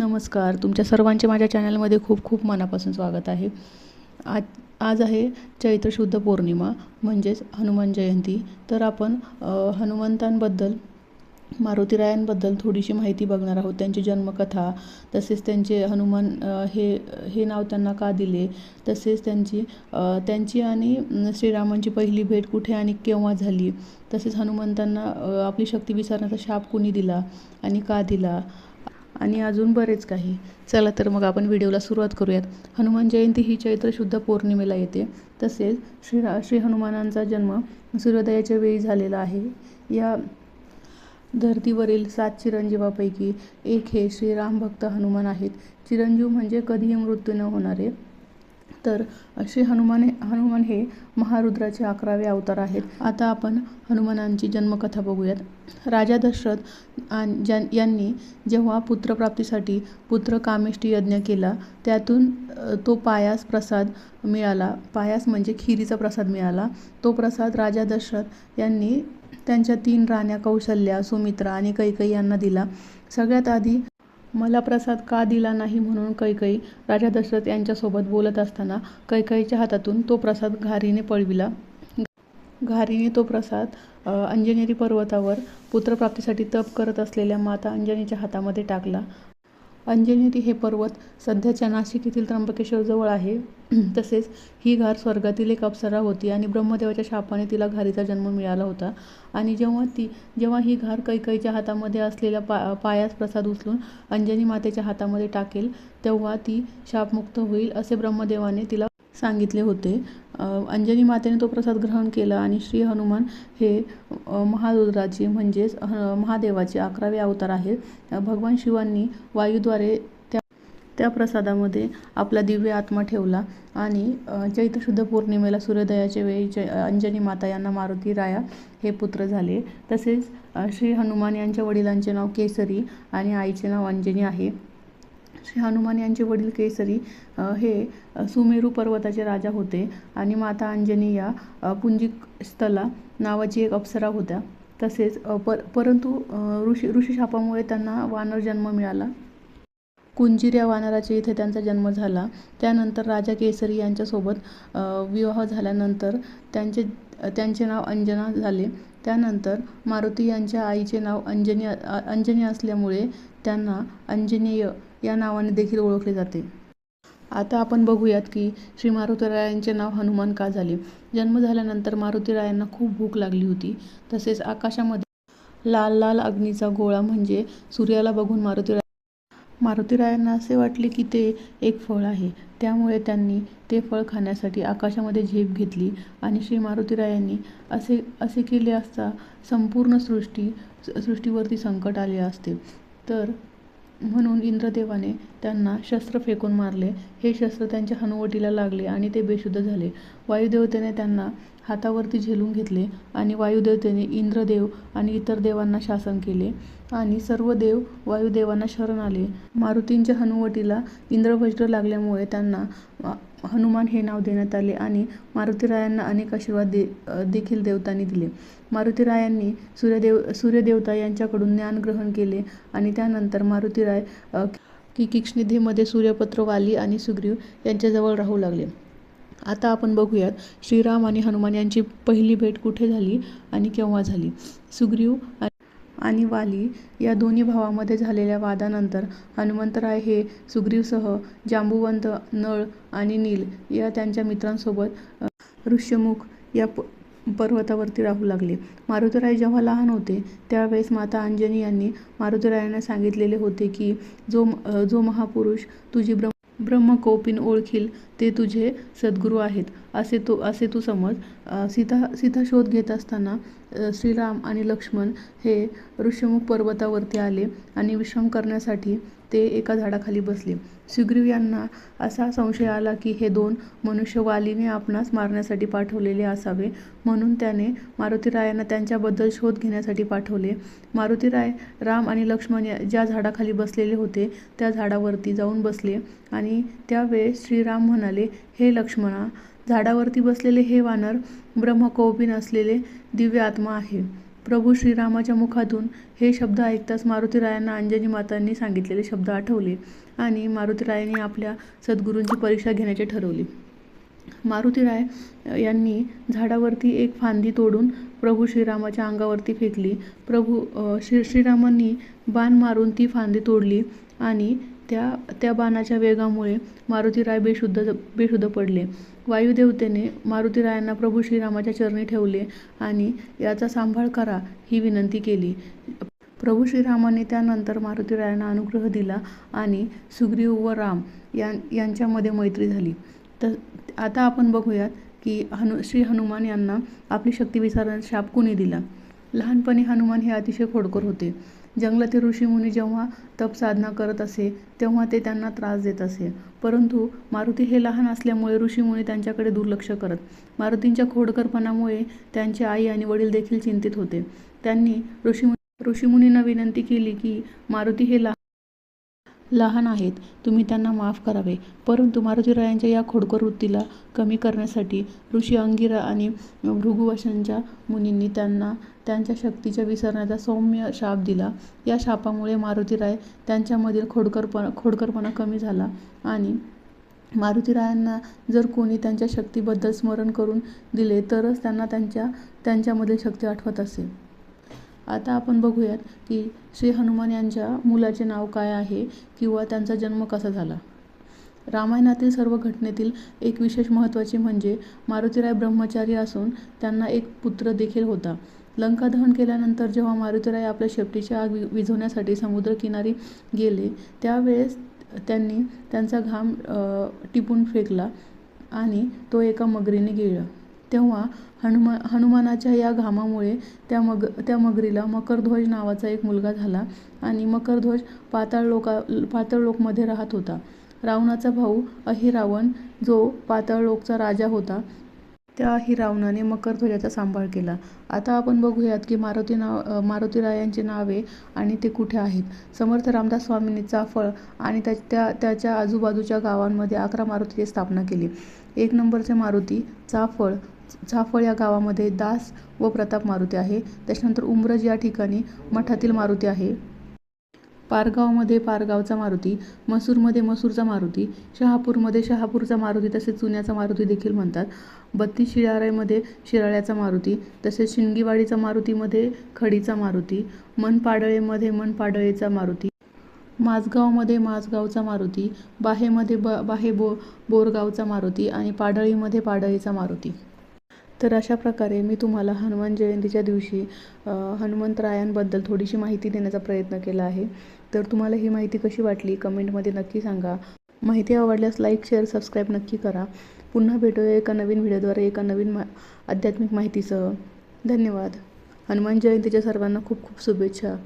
नमस्कार. तुमच्या सर्वांचे माझ्या चॅनलमध्ये खूप खूप मनापासून स्वागत आहे. आज आज आहे चैत्र शुद्ध पौर्णिमा म्हणजेच हनुमान जयंती. तर आपण हनुमंतांबद्दल मारुतीरायांबद्दल थोडीशी माहिती बघणार आहोत. त्यांची जन्मकथा तसेच त्यांचे हनुमान हे हे नाव त्यांना का दिले? तसेच त्यांची त्यांची आणि श्रीरामांची पहिली भेट कुठे आणि केव्हा झाली? तसेच हनुमंतांना आपली शक्ती विसरण्याचा शाप कुणी दिला आणि का दिला? आणि अजून बरेच काही. चला तर मग आपण व्हिडिओला सुरुवात करूयात. हनुमान जयंती ही चैत्र शुद्ध पौर्णिमेला येते. तसेच श्री श्री हनुमानांचा जन्म सूर्योदयाच्या वेळी झालेला आहे. या धर्तीवरील सात चिरंजीवापैकी एक हे श्रीराम भक्त हनुमान आहेत. चिरंजीव म्हणजे कधीही मृत्यू न होणारे तर श्री हनुमान हनुमान हे महारुद्राचे अकरावे अवतार आहेत. आता आपण हनुमानांची जन्मकथा बघूयात. राजा दशरथ आन- यांनी जेव्हा पुत्रप्राप्तीसाठी पुत्र कामेष्टी यज्ञ केला त्यातून तो पायास प्रसाद मिळाला. पायास म्हणजे खिरीचा प्रसाद मिळाला. तो प्रसाद राजा दशरथ यांनी त्यांच्या तीन राण्या कौशल्या सुमित्रा आणि कैकई यांना दिला. सगळ्यात आधी मला प्रसाद का दिला नाही म्हणून कैकई राजा दशरथ यांच्यासोबत बोलत असताना कैकईच्या हातातून तो प्रसाद घारीने पळविला. घारीने तो प्रसाद अंजनेरी पर्वतावर पुत्रप्राप्तीसाठी तप करत असलेल्या माता अंजनीच्या हातामध्ये टाकला. अंजनेरी हे पर्वत सध्याच्या नाशिक येथील त्र्यंबकेश्वरजवळ आहे. तसेच ही घार स्वर्गातील एक अप्सरा होती आणि ब्रह्मदेवाच्या शापाने तिला घारीचा जन्म मिळाला होता. आणि जेव्हा ती जेव्हा ही घार कैकईच्या हातामध्ये असलेल्या पा पायास प्रसाद उचलून अंजनी मातेच्या हातामध्ये टाकेल तेव्हा ती शापमुक्त होईल असे ब्रह्मदेवाने तिला सांगितले होते. अंजनी मातेने तो प्रसाद ग्रहण केला आणि श्री हनुमान हे महारुद्राचे म्हणजेच ह- महादेवाचे अकरावे अवतार आहेत. भगवान शिवांनी वायूद्वारे त्या त्या प्रसादामध्ये आपला दिव्य आत्मा ठेवला आणि चैत्रशुद्ध पौर्णिमेला सूर्योदयाच्या वेळी जय अंजनी माता यांना मारुती राया हे पुत्र झाले. तसेच श्री हनुमान यांच्या वडिलांचे नाव केसरी आणि आईचे नाव अंजनी आहे. श्री हनुमान यांचे वडील केसरी हे सुमेरू पर्वताचे राजा होते आणि माता अंजनी या पुंजिकस्थला नावाची एक अप्सरा होत्या. तसेच पर परंतु ऋषी ऋषीशापामुळे त्यांना वानर जन्म मिळाला. कुंजीर या वानराच्या इथे त्यांचा जन्म झाला. त्यानंतर राजा केसरी यांच्यासोबत विवाह झाल्यानंतर त्यांचे त्यांचे नाव अंजना झाले. त्यानंतर मारुती यांच्या आईचे नाव अंजनी अंजनी असल्यामुळे त्यांना अंजनेय या नावाने देखील ओळखले जाते. आता आपण बघूयात की श्री मारुतीरायांचे नाव हनुमान का झाले? जन्म झाल्यानंतर मारुतीरायांना खूप भूक लागली होती. तसेच आकाशामध्ये लाल लाल अग्नीचा गोळा म्हणजे सूर्याला बघून मारुतीराय मारुतीरायांना असे वाटले की ते एक फळ आहे. त्यामुळे त्यांनी ते फळ खाण्यासाठी आकाशामध्ये झेप घेतली आणि श्री मारुतीरायांनी असे असे केले असता संपूर्ण सृष्टी सृष्टीवरती संकट आले असते. तर म्हणून इंद्रदेवाने त्यांना शस्त्र फेकून मारले. हे शस्त्र त्यांच्या हनुवटीला लागले आणि ते बेशुद्ध झाले. वायुदेवतेने त्यांना हातावरती झेलून घेतले आणि वायुदेवतेने इंद्रदेव आणि इतर देवांना शासन केले आणि सर्व देव वायुदेवांना शरण आले. मारुतींच्या हनुवटीला इंद्रवज्र लागल्यामुळे त्यांना हनुमान हे नाव देण्यात आले आणि मारुतीरायांना अनेक आशीर्वाद दे देखील देवतांनी दिले. मारुतीरायांनी सूर्यदेव सूर्यदेवता यांच्याकडून ज्ञान ग्रहण केले आणि त्यानंतर मारुतीराय की किक्ष्णिधेमध्ये सूर्यपत्र वाली आणि सुग्रीव यांच्याजवळ राहू लागले. आता आपण बघूयात श्रीराम आणि हनुमान यांची पहिली भेट कुठे झाली आणि केव्हा झाली? सुग्रीव आणि वाली या दोन्ही भावामध्ये झालेल्या वादानंतर हनुमंतराय हे सुग्रीवसह जांबुवंत नळ आणि नील या त्यांच्या मित्रांसोबत ऋष्यमुख या प पर्वतावरती राहू लागले. मारुतराय जेव्हा लहान होते त्यावेळेस माता अंजनी यांनी मारुतीरायांना सांगितलेले होते की जो जो महापुरुष तुझी ब्रह्म ब्रह्मकौपिन ओळखील ते तुझे सद्गुरू आहेत. असे तू असे तू समज. सीता सीता शोध घेत असताना श्रीराम आणि लक्ष्मण हे ऋष्यमुख पर्वतावरती आले आणि विश्राम करण्यासाठी ते एका झाडाखाली बसले. सुग्रीव यांना असा संशय आला की हे दोन मनुष्य वालीने आपणास मारण्यासाठी पाठवलेले असावे. म्हणून त्याने मारुतीरायांना त्यांच्याबद्दल शोध घेण्यासाठी पाठवले. मारुतीराय राम आणि लक्ष्मण ज्या झाडाखाली बसलेले होते त्या झाडावरती जाऊन बसले आणि त्यावेळेस श्रीराम म्हणाले हे लक्ष्मणा झाडावरती बसलेले हे वानर ब्रह्मकौपिन असलेले दिव्य आत्मा आहे. प्रभू श्रीरामाच्या मुखातून हे शब्द ऐकताच मारुतीरायांना अंजनी मातांनी सांगितलेले शब्द आठवले आणि मारुतीरायांनी आपल्या सद्गुरूंची परीक्षा घेण्याचे ठरवले. मारुतीराय यांनी झाडावरती एक फांदी तोडून प्रभू श्रीरामाच्या अंगावरती फेकली. प्रभू श्री श्रीरामांनी बाण मारून ती फांदी तोडली आणि त्या त्या बाणाच्या वेगामुळे मारुतीराय बेशुद्ध बेशुद्ध पडले. वायुदेवतेने मारुतीरायांना प्रभू श्रीरामाच्या चरणी ठेवले आणि याचा सांभाळ करा ही विनंती केली. प्रभू श्रीरामाने त्यानंतर मारुतीरायांना अनुग्रह दिला आणि सुग्रीव व राम यां यांच्यामध्ये मैत्री झाली. तर आता आपण बघूयात की हनु श्री हनुमान यांना आपली शक्ती विसरण्याचा शाप कुणी दिला? लहानपणी हनुमान हे अतिशय खोडकर होते. जंगलातील ऋषीमुनी जेव्हा तप साधना करत असे तेव्हा ते त्यांना त्रास देत असे. परंतु मारुती हे लहान असल्यामुळे ऋषीमुनी त्यांच्याकडे दुर्लक्ष करत. मारुतींच्या खोडकरपणामुळे त्यांचे आई आणि वडील देखील चिंतित होते. त्यांनी ऋषीमुनी ऋषीमुनींना विनंती केली की मारुती हे लहान लहान आहेत तुम्ही त्यांना माफ करावे. परंतु मारुतीरायांच्या या खोडकर वृत्तीला कमी करण्यासाठी ऋषी अंगिरा आणि भृगुवशांच्या मुनींनी त्यांना त्यांच्या शक्तीच्या विसरण्याचा सौम्य शाप दिला. या शापामुळे मारुतीराय त्यांच्यामधील खोडकरपणा खोडकरपणा कमी झाला आणि मारुतीरायांना जर कोणी त्यांच्या शक्तीबद्दल स्मरण करून दिले तरच त्यांना त्यांच्या त्यांच्यामधील शक्ती आठवत असे. आता आपण बघूयात की श्री हनुमान यांच्या मुलाचे नाव काय आहे किंवा त्यांचा जन्म कसा झाला. रामायणातील सर्व घटनेतील एक विशेष महत्त्वाचे म्हणजे मारुतीराय ब्रह्मचारी असून त्यांना एक पुत्र देखील होता. लंका दहन केल्यानंतर जेव्हा मारुतीराय आपल्या शेपटीची आग वि विझवण्यासाठी समुद्रकिनारी गेले त्यावेळेस त्यांनी त्यांचा घाम टिपून फेकला आणि तो एका मगरीने गिळला. तेव्हा हनुमा हनुमानाच्या या घामामुळे त्या मग त्या मगरीला मकरध्वज नावाचा एक मुलगा झाला आणि मकरध्वज पाताळ लोका पाताळ लोकमध्ये राहत होता. रावणाचा भाऊ अहिरावण जो पाताळ लोकचा राजा होता त्या अहिरावणाने मकरध्वजाचा सांभाळ केला. आता आपण बघूयात की मारुती नाव मारुतीरायांची नावे आणि ते कुठे आहेत? समर्थ रामदास स्वामींनी चाफळ आणि त्या त्या त्याच्या आजूबाजूच्या गावांमध्ये अकरा मारुतीची स्थापना केली. एक नंबरचे मारुती चाफळ चाफळ या गावामध्ये दास व प्रताप मारुती आहे. त्याच्यानंतर उमरज या ठिकाणी मठातील मारुती आहे. पारगावमध्ये पारगावचा मारुती मसूरमध्ये मसूरचा मारुती शहापूरमध्ये शहापूरचा मारुती तसेच चुन्याचा मारुती देखील म्हणतात. बत्तीस शिराळेमध्ये शिराळ्याचा मारुती तसेच शिंगीवाडीचा मारुतीमध्ये खडीचा मारुती मनपाडळेमध्ये मनपाडळेचा मारुती माझगावमध्ये माझगावचा मारुती बाहेमध्ये ब बाहे बो बोरगावचा मारुती आणि पाडळीमध्ये पाडळीचा मारुती. तर अशा प्रकारे मी तुम्हाला हनुमान जयंतीच्या दिवशी हनुमंतरायांबद्दल थोडीशी माहिती देण्याचा प्रयत्न केला आहे. तर तुम्हाला ही माहिती कशी वाटली कमेंटमध्ये नक्की सांगा. माहिती आवडल्यास लाईक शेअर सबस्क्राईब नक्की करा. पुन्हा भेटूया एका नवीन व्हिडिओद्वारे एका नवीन मा आध्यात्मिक माहितीसह. धन्यवाद. हनुमान जयंतीच्या सर्वांना खूप खूप शुभेच्छा.